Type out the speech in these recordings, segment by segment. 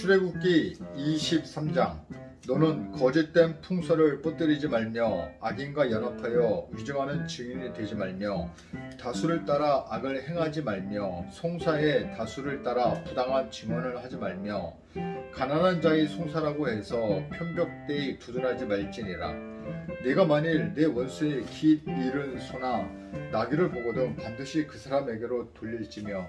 출애굽기 23장. 너는 거짓된 풍설을 뻗들이지 말며 악인과 연합하여 위증하는 증인이 되지 말며 다수를 따라 악을 행하지 말며 송사의 다수를 따라 부당한 증언을 하지 말며 가난한 자의 송사라고 해서 편벽되이 두둔하지 말지니라. 네가 만일 내 원수의 깃 잃은 소나 나귀를 보거든 반드시 그 사람에게로 돌릴지며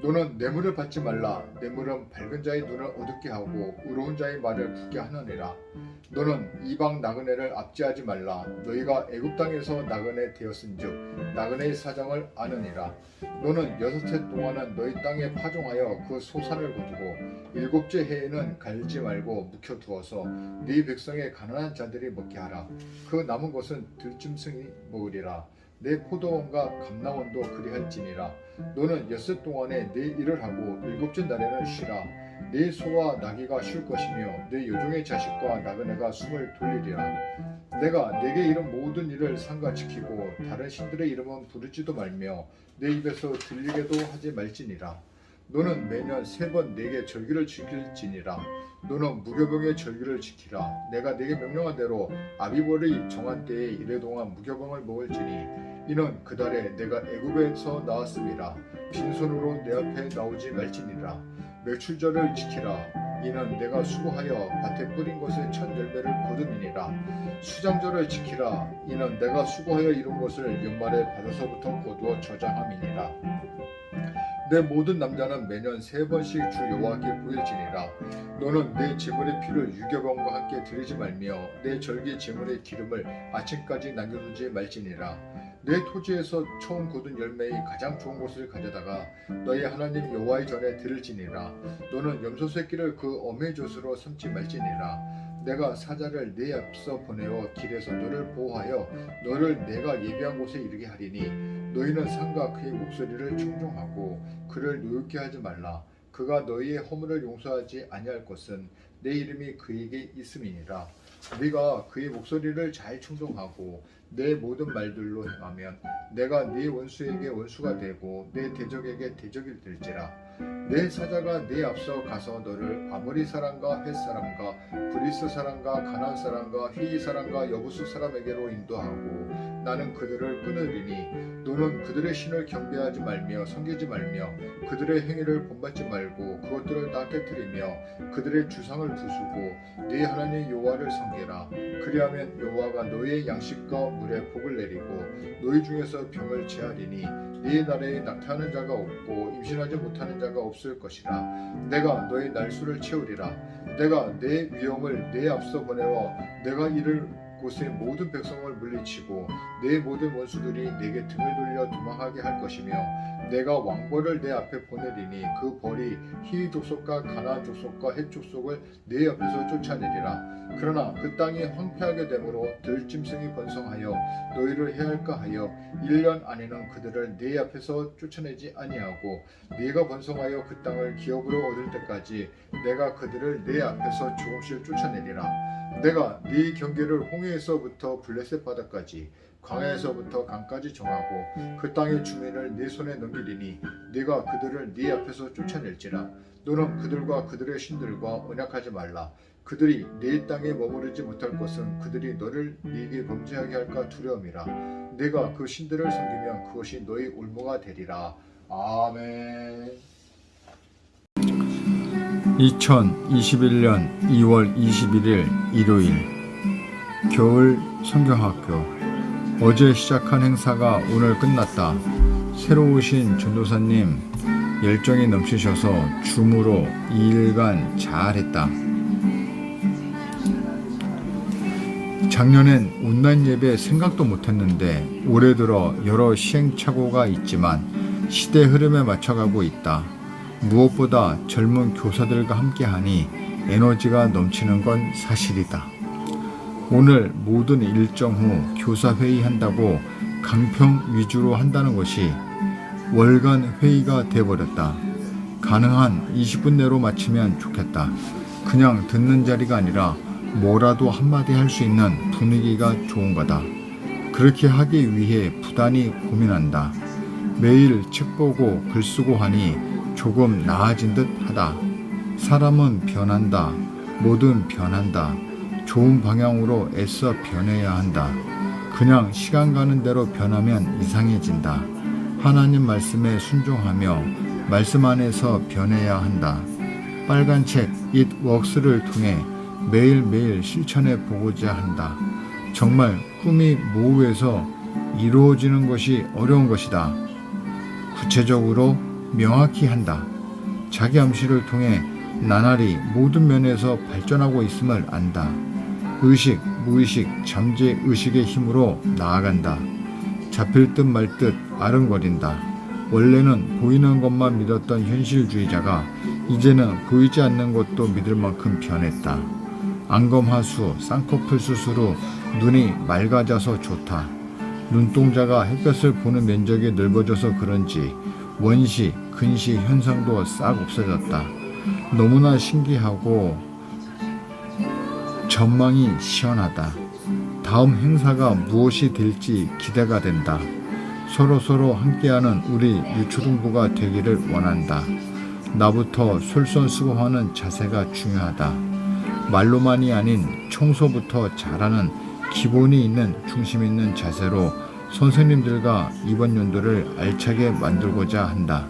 너는 뇌물을 받지 말라. 뇌물은 밝은 자의 눈을 어둡게 하고 의로운 자의 말을 굳게 하느니라. 너는 이방 나그네를 압제하지 말라. 너희가 애굽 땅에서 나그네 되었은즉 나그네의 사정을 아느니라. 너는 여섯 해 동안은 너희 땅에 파종하여 그 소산을 거두고 일곱째 해에는 갈지 말고 묵혀 두어서 네 백성의 가난한 자들이 먹게 하라. 그 남은 것은 들짐승이 먹으리라. 내 포도원과 감나원도 그리할지니라 너는 엿새 동안에 내 일을 하고 일곱째 날에는 쉬라. 내 소와 나귀가 쉴 것이며 내 요종의 자식과 나그네가 숨을 돌리리라. 내가 내게 이런 모든 일을 삼가 지키고 다른 신들의 이름은 부르지도 말며 내 입에서 들리게도 하지 말지니라. 너는 매년 세 번 내게 절기를 지킬지니라. 너는 무교병의 절기를 지키라. 내가 내게 명령한 대로 아비벌의 정한 때에 이래 동안 무교병을 먹을지니 이는 그 달에 내가 애굽에서 나왔음이라 빈손으로 내 앞에 나오지 말지니라. 매출절을 지키라. 이는 내가 수고하여 밭에 뿌린 것의 첫 열매를 거둠이니라. 수장절을 지키라. 이는 내가 수고하여 이룬 것을 연말에 받아서부터 거두어 저장함이니라. 내 모든 남자는 매년 세 번씩 주 여호와께 보일지니라. 너는 내 제물의 피를 유교병과 함께 드리지 말며 내 절기 제물의 기름을 아침까지 남겨두지 말지니라 내 토지에서 처음 거둔 열매의 가장 좋은 것을 가져다가 너희 하나님 여호와의 전에 드릴지니라. 너는 염소 새끼를 그 어미의 젖으로 삼지 말지니라. 내가 사자를 내 앞서 보내어 길에서 너를 보호하여 너를 내가 예비한 곳에 이르게 하리니 너희는 상과 그의 목소리를 청종하고 그를 노엽게 하지 말라. 그가 너희의 허물을 용서하지 아니할 것은 내 이름이 그에게 있음이니라 네가 그의 목소리를 잘 충동하고 내 모든 말들로 행하면 내가 네 원수에게 원수가 되고 내 대적에게 대적이 될지라. 내 사자가 네 앞서 가서 너를 아모리 사람과 헷 사람과 브리스 사람과 가난 사람과 휘이 사람과 여부수 사람에게로 인도하고 나는 그들을 끊으리니 너는 그들의 신을 경배하지 말며 섬기지 말며 그들의 행위를 본받지 말고 그것들을 다 깨뜨리며 그들의 주상을 부수고 네 하나님 여호와를 섬기라. 그리하면 여호와가 너희의 양식과 물에 복을 내리고 너희 중에서 병을 제하리니 네 나라에 낙타하는 자가 없고 임신하지 못하는 자가 없을 것이라. 내가 너희 날수를 채우리라. 내가 내 위엄을 내 앞서 보내어 내가 이를 곳의 모든 백성을 물리치고 내 모든 원수들이 내게 등을 돌려 도망하게 할 것이며 내가 왕벌을 내 앞에 보내리니 그 벌이 히위 족속과 가나안 족속과 헷 족속을 내 옆에서 쫓아내리라 그러나 그 땅이 황폐하게 되므로 들짐승이 번성하여 너희를 해할까 하여 1년 안에는 그들을 내 앞에서 쫓아내지 아니하고 네가 번성하여 그 땅을 기업으로 얻을 때까지 내가 그들을 내 앞에서 조금씩 쫓아내리라. 내가 네 경계를 홍해에서부터 블레셋 바다까지 광야에서부터 강까지 정하고 그 땅의 주민을 네 손에 넘기리니 네가 그들을 네 앞에서 쫓아낼지라. 너는 그들과 그들의 신들과 언약하지 말라 그들이 네 땅에 머무르지 못할 것은 그들이 너를 네게 범죄하게 할까 두려움이라. 내가 그 신들을 섬기면 그것이 너희 올무가 되리라. 아멘. 2021년 2월 21일 일요일 겨울 성경학교. 어제 시작한 행사가 오늘 끝났다. 새로 오신 전도사님 열정이 넘치셔서 줌으로 2일간 잘했다. 작년엔 온라인 예배 생각도 못했는데 올해 들어 여러 시행착오가 있지만 시대 흐름에 맞춰가고 있다. 무엇보다 젊은 교사들과 함께하니 에너지가 넘치는 건 사실이다. 오늘 모든 일정 후 교사 회의 한다고 강평 위주로 한다는 것이 월간 회의가 돼버렸다. 가능한 20분 내로 마치면 좋겠다. 그냥 듣는 자리가 아니라 뭐라도 한마디 할 수 있는 분위기가 좋은 거다. 그렇게 하기 위해 부단히 고민한다. 매일 책 보고 글 쓰고 하니 조금 나아진 듯 하다. 사람은 변한다. 뭐든 변한다. 좋은 방향으로 애써 변해야 한다. 그냥 시간 가는 대로 변하면 이상해진다. 하나님 말씀에 순종하며 말씀 안에서 변해야 한다. 빨간 책 It Works를 통해 매일매일 실천해 보고자 한다. 정말 꿈이 모호해서 이루어지는 것이 어려운 것이다. 구체적으로 명확히 한다. 자기 암시를 통해 나날이 모든 면에서 발전하고 있음을 안다. 의식, 무의식, 잠재 의식의 힘으로 나아간다. 잡힐 듯 말 듯 아른거린다. 원래는 보이는 것만 믿었던 현실주의자가 이제는 보이지 않는 것도 믿을 만큼 변했다. 안검하수, 쌍꺼풀 수술 후 눈이 맑아져서 좋다. 눈동자가 햇볕을 보는 면적이 넓어져서 그런지 원시, 근시 현상도 싹 없어졌다. 너무나 신기하고 전망이 시원하다. 다음 행사가 무엇이 될지 기대가 된다. 서로 서로 함께하는 우리 유초등부가 되기를 원한다. 나부터 솔선수범하는 자세가 중요하다. 말로만이 아닌 청소부터 잘하는 기본이 있는 중심 있는 자세로 선생님들과 이번 연도를 알차게 만들고자 한다.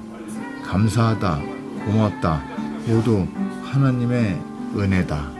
감사하다. 고맙다. 모두 하나님의 은혜다.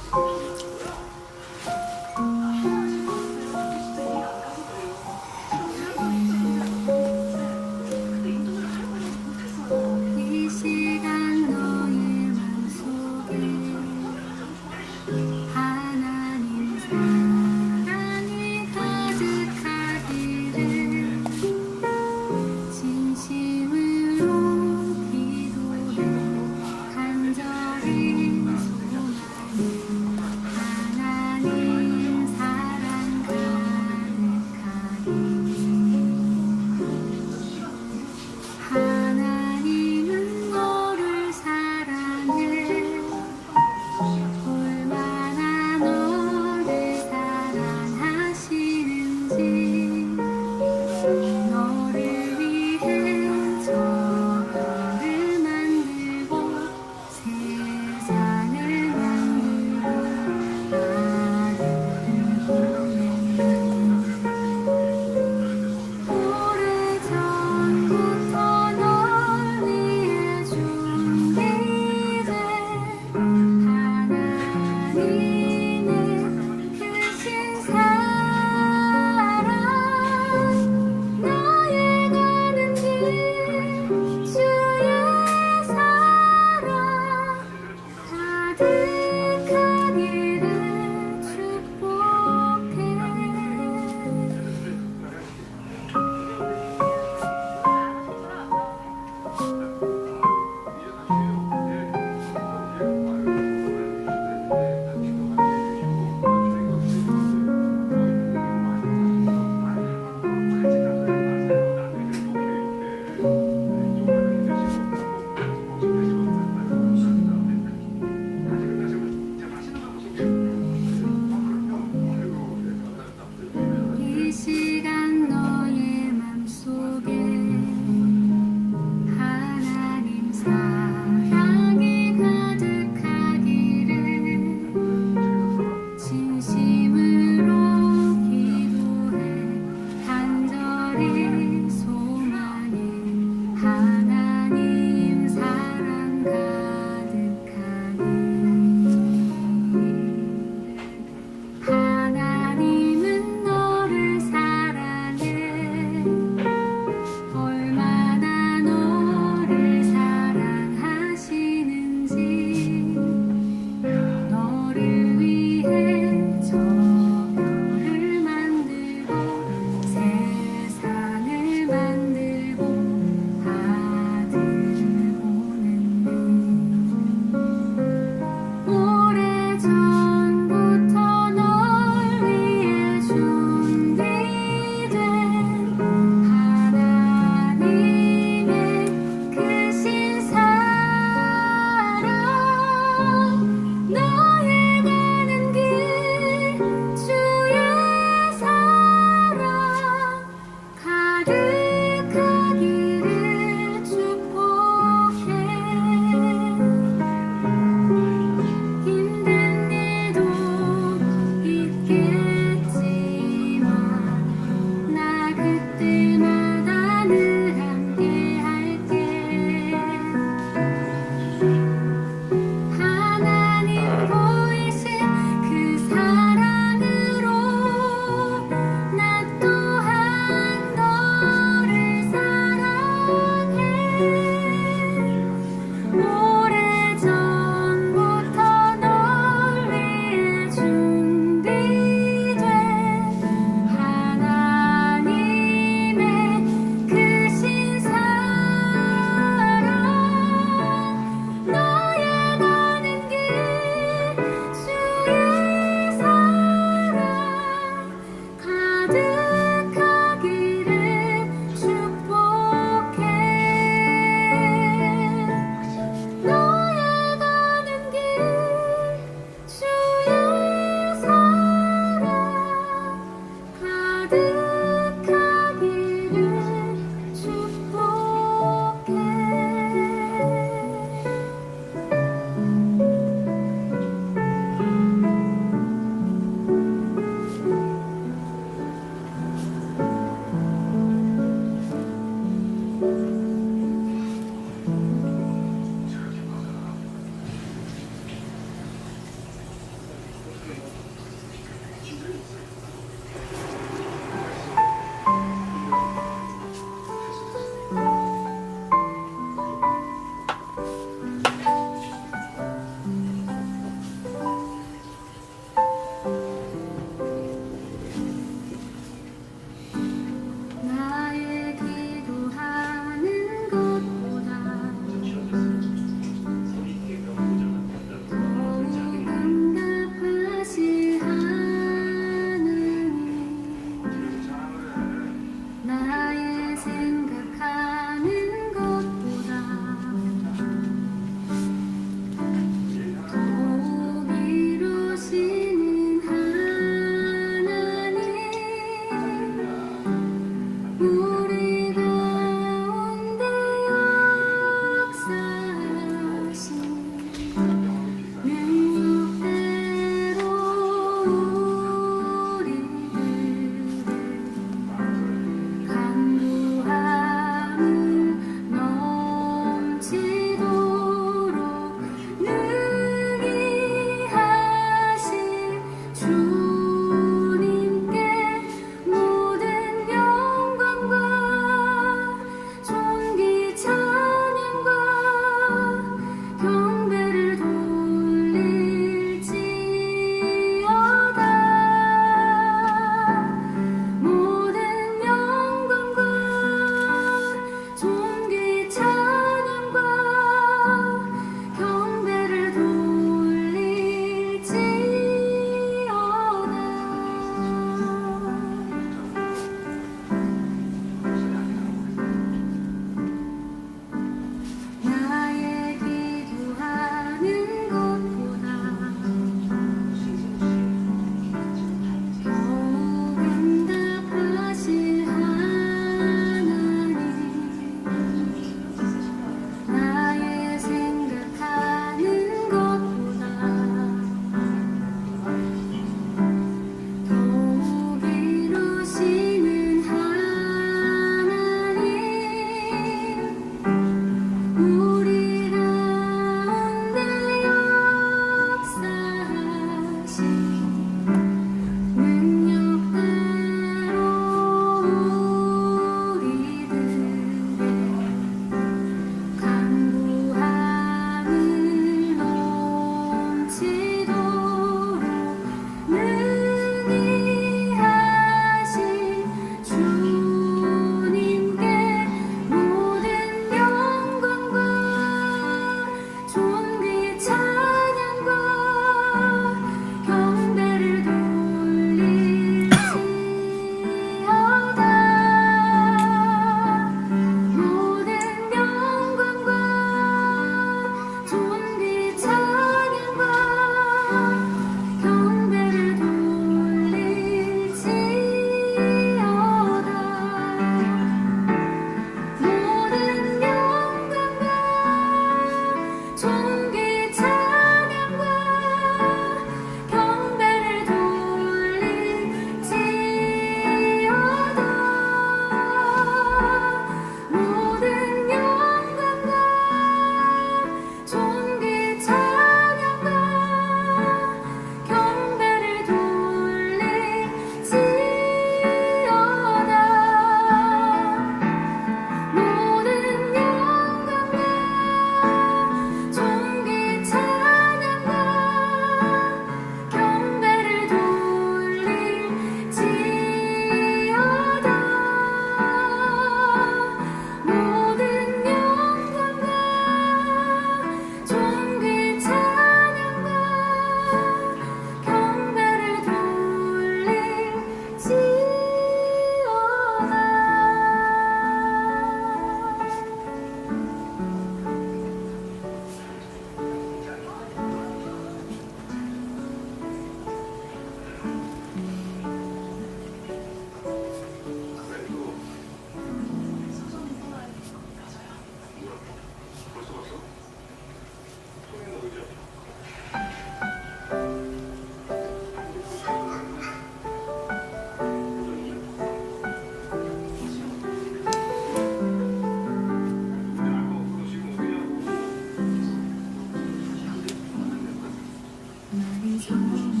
长